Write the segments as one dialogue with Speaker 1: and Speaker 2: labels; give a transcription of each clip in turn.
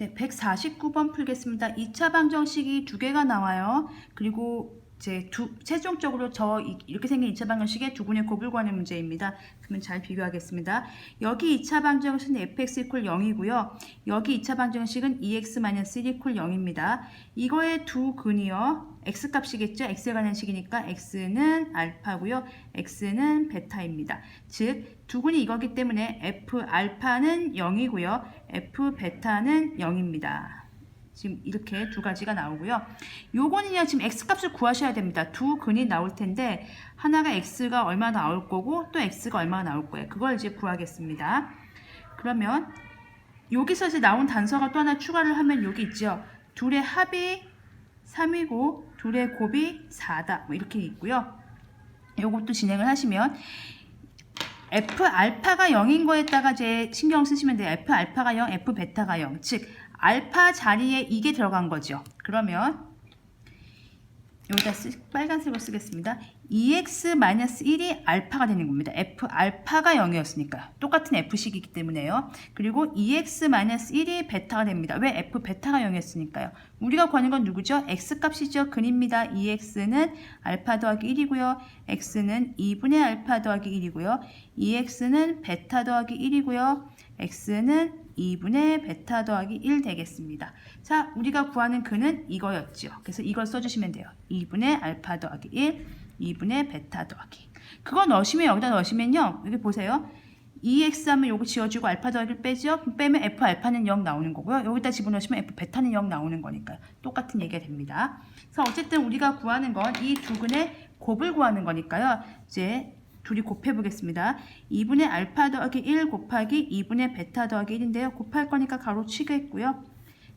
Speaker 1: 네, 149번 풀겠습니다. 2차 방정식이 두 개가 나와요. 그리고 이 제 두, 최종적으로 저 이- 이렇게 생긴 2차 방정식의 두 분의 곱을 구하는 문제입니다. 그러면 잘 비교하겠습니다. 여기 2차 방정식은 fx 이퀄 0이고요. 여기 2차 방정식은 2x-1 이퀄 0입니다. 이거의 두 근이요. x 값이겠죠. x에 관한 식이니까 x는 알파고요. x는 베타입니다. 즉, 두 근이 이거기 때문에 f 알파는 0이고요. f 베타는 0입니다. 지금 이렇게 두 가지가 나오고요. 요거는요, 지금 x 값을 구하셔야 됩니다. 두 근이 나올 텐데, 하나가 x가 얼마 나올 거고, 또 x가 얼마 나올 거예요. 그걸 이제 구하겠습니다. 그러면, 여기서 이제 나온 단서가 또 하나 추가를 하면 여기 있죠. 둘의 합이 3이고, 둘의 곱이 4다. 뭐 이렇게 있고요. 요것도 진행을 하시면, F 알파가 0인 거에다가 이제 신경 쓰시면 돼요. F 알파가 0, F 베타가 0. 즉, 알파 자리에 이게 들어간 거죠. 그러면 여기다 쓰, 빨간색으로 쓰겠습니다. 2x-1이 알파가 되는 겁니다. f 알파가 0이었으니까 똑같은 f식이기 때문에요. 그리고 2x-1이 베타가 됩니다. 왜 f 베타가 0이었으니까요. 우리가 구하는 건 누구죠? x 값이죠. 근입니다. 2x는 알파 더하기 1이고요. x는 2분의 알파 더하기 1이고요. 2x는 베타 더하기 1이고요. x는 2분의 베타 더하기 1 되겠습니다. 자, 우리가 구하는 근은 이거였죠. 그래서 이걸 써주시면 돼요. 2분의 알파 더하기 1, 2분의 베타 더하기. 그거 넣으시면 여기다 넣으시면요. 여기 보세요. 2x 하면 요거 지워주고 알파 더하기 1 빼죠? 빼면 f 알파는 0 나오는 거고요. 여기다 집어넣으시면 f 베타는 0 나오는 거니까요. 똑같은 얘기가 됩니다. 그래서 어쨌든 우리가 구하는 건 이 두 근의 곱을 구하는 거니까요. 이제 둘이 곱해 보겠습니다. 2분의 알파 더하기 1 곱하기 2분의 베타 더하기 1인데요. 곱할 거니까 가로 치겠고요.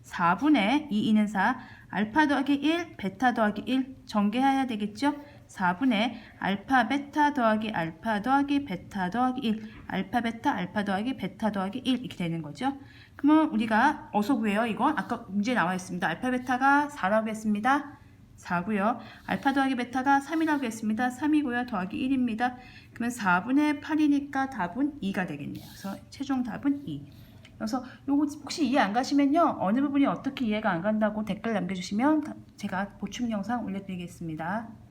Speaker 1: 4분의 2, 2는 4, 알파 더하기 1, 베타 더하기 1 전개해야 되겠죠? 4분의 알파 베타 더하기 알파 더하기 베타 더하기 1, 알파 베타 알파 더하기 베타 더하기 1 이렇게 되는 거죠. 그러면 우리가 어서 구해요 이거? 아까 문제 나와 있습니다. 알파 베타가 4라고 했습니다. 4고요. 알파 더하기 베타가 3이라고 했습니다. 3이고요. 더하기 1입니다. 그러면 4분의 8이니까 답은 2가 되겠네요. 그래서 최종 답은 2. 그래서 요거 혹시 이해 안 가시면요. 어느 부분이 어떻게 이해가 안 간다고 댓글 남겨주시면 제가 보충 영상 올려드리겠습니다.